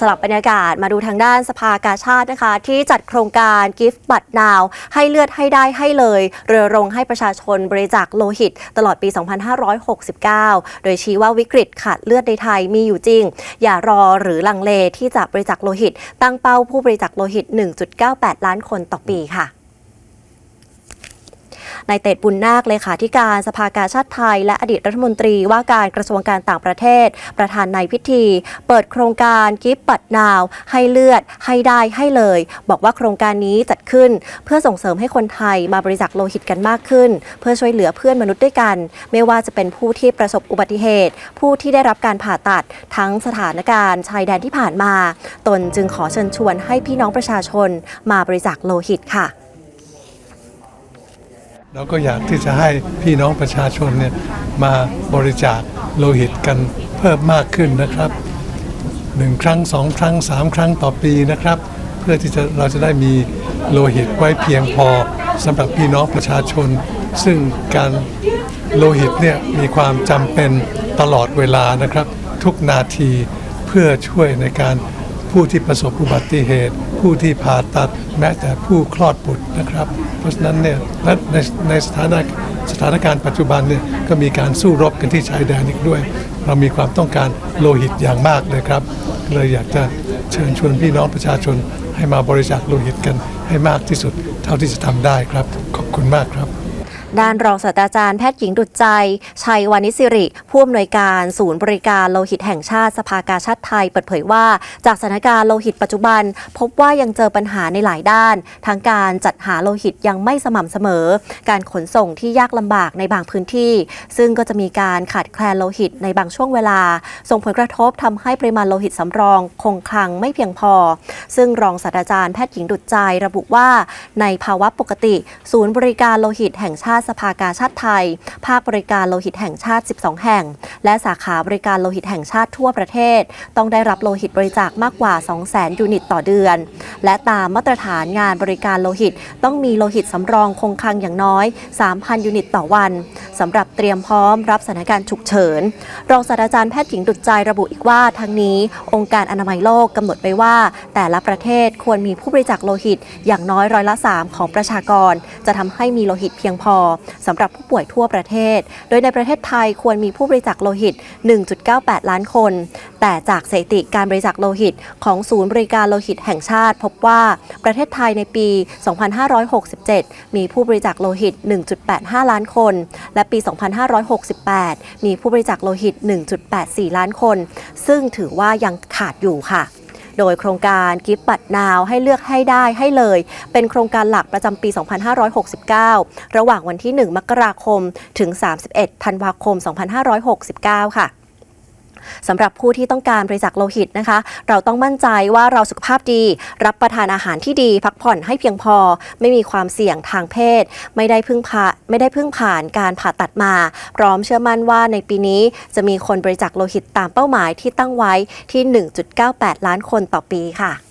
สลับบรรยากาศมาดูทางด้านสภากาชาตินะคะ ที่จัดโครงการกิฟต์บัตรนาว ให้เลือดให้ได้ให้เลย เรือรงให้ประชาชนบริจาคโลหิต ตลอดปี 2569 โดยชี้ว่าวิกฤตขาดเลือดในไทยมีอยู่จริง อย่ารอหรือลังเลที่จะบริจาคโลหิต ตั้งเป้าผู้บริจาคโลหิต 1.98 ล้านคนต่อปีค่ะ นายเตดบุญนาคเลขาธิการสภากาชาติไทย และอดีตรัฐมนตรีว่าการกระทรวงการต่างประเทศ ประธานในพิธี เปิดโครงการกิฟต์บัตรนาว ให้เลือด ให้ได้ให้เลย บอกว่าโครงการนี้จัดขึ้น เพื่อส่งเสริมให้คนไทยมาบริจาคโลหิตกันมากขึ้น เพื่อช่วยเหลือเพื่อนมนุษย์ด้วยกัน ไม่ว่าจะเป็นผู้ที่ประสบอุบัติเหตุ ผู้ที่ได้รับการผ่าตัดทั้งสถานการณ์ชายแดนที่ผ่านมา ตนจึงขอเชิญชวนให้พี่น้องประชาชนมาบริจาคโลหิตค่ะ เราก็อยากที่จะให้พี่น้องประชาชนเนี่ยมาบริจาคโลหิตกันเพิ่มมากขึ้นนะครับหนึ่งครั้งสองครั้งสามครั้งต่อปีนะครับ เพื่อที่จะเราจะได้มีโลหิตไว้เพียงพอสำหรับพี่น้องประชาชน ซึ่งการโลหิตเนี่ยมีความจำเป็นตลอดเวลานะครับ ทุกนาทีเพื่อช่วยในการ ผู้ที่ประสบอุบัติเหตุ ผู้ที่ผ่าตัดแม้แต่ผู้คลอดบุตรนะครับ เพราะฉะนั้นเนี่ยและในในสถานะสถานการณ์ปัจจุบันเนี่ยก็มีการสู้รบกันที่ชายแดนอีกด้วย เรามีความต้องการโลหิตอย่างมากเลยครับ เลยอยากจะเชิญชวนพี่น้องประชาชนให้มาบริจาคโลหิตกันให้มากที่สุด เท่าที่จะทำได้ครับ ขอบคุณมากครับ ด้านรองศาสตราจารย์แพทย์หญิงดุจใจ ชัยวานิสิริ ผู้อำนวยการศูนย์บริการโลหิตแห่งชาติสภากาชาติไทย เปิดเผยว่า จากสถานการณ์โลหิตปัจจุบัน พบว่ายังเจอปัญหาในหลายด้าน ทั้งการจัดหาโลหิตยังไม่สม่ำเสมอ การขนส่งที่ยากลำบากในบางพื้นที่ ซึ่งก็จะมีการขาดแคลนโลหิตในบางช่วงเวลา ส่งผลกระทบทำให้ปริมาณโลหิตสำรองคงคลังไม่เพียงพอ ซึ่งรองศาสตราจารย์แพทย์หญิงดุจใจระบุว่า ในภาวะปกติ ศูนย์บริการโลหิตแห่งชาติสภากาชาติไทย ภาคบริการโลหิตแห่งชาติ 12 แห่ง และสาขาบริการโลหิตแห่งชาติทั่วประเทศ ต้องได้รับโลหิตบริจาคมากกว่า 200,000 ยูนิตต่อเดือน และตามมาตรฐานงานบริการโลหิต ต้องมีโลหิตสำรองคงคลังอย่างน้อย 3,000 ยูนิตต่อวันสำหรับเตรียมพร้อมรับสถานการณ์ฉุกเฉิน รองศาสตราจารย์แพทย์หญิงดุจใจระบุอีกว่าทั้งนี้ องค์การอนามัยโลกกำหนดไว้ว่า แต่ละประเทศควรมีผู้บริจาคโลหิตอย่างน้อยร้อยละ 3 ของประชากร จะทำให้มีโลหิตเพียงพอสำหรับผู้ป่วยทั่วประเทศ โดยในประเทศไทยควรมีผู้บริจาคโลหิต 1.98 ล้านคน แต่จากสถิติการบริจาคโลหิตของศูนย์บริการโลหิตแห่งชาติ พบว่าประเทศไทยในปี 2567 มีผู้บริจาคโลหิต 1.85 ล้านคน และปี 2568 มีผู้บริจาคโลหิต 1.84 ล้านคน ซึ่งถือว่ายังขาดอยู่ค่ะ โดยโครงการกิฟต์บัตรนาวให้เลือกให้ได้ให้เลย เป็นโครงการหลักประจำปี 2569 ระหว่างวันที่ 1 มกราคม ถึง 31 ธันวาคม 2569 ค่ะ สำหรับผู้ที่ต้องการบริจาคโลหิตนะคะ เราต้องมั่นใจว่าเราสุขภาพดี รับประทานอาหารที่ดี พักผ่อนให้เพียงพอ ไม่มีความเสี่ยงทางเพศ ไม่ได้พึ่งพาไม่ได้พึ่งผ่านการผ่าตัดมา พร้อมเชื่อมั่นว่าในปีนี้จะมีคนบริจาคโลหิตตามเป้าหมายที่ตั้งไว้ที่ 1.98 ล้านคนต่อปีค่ะ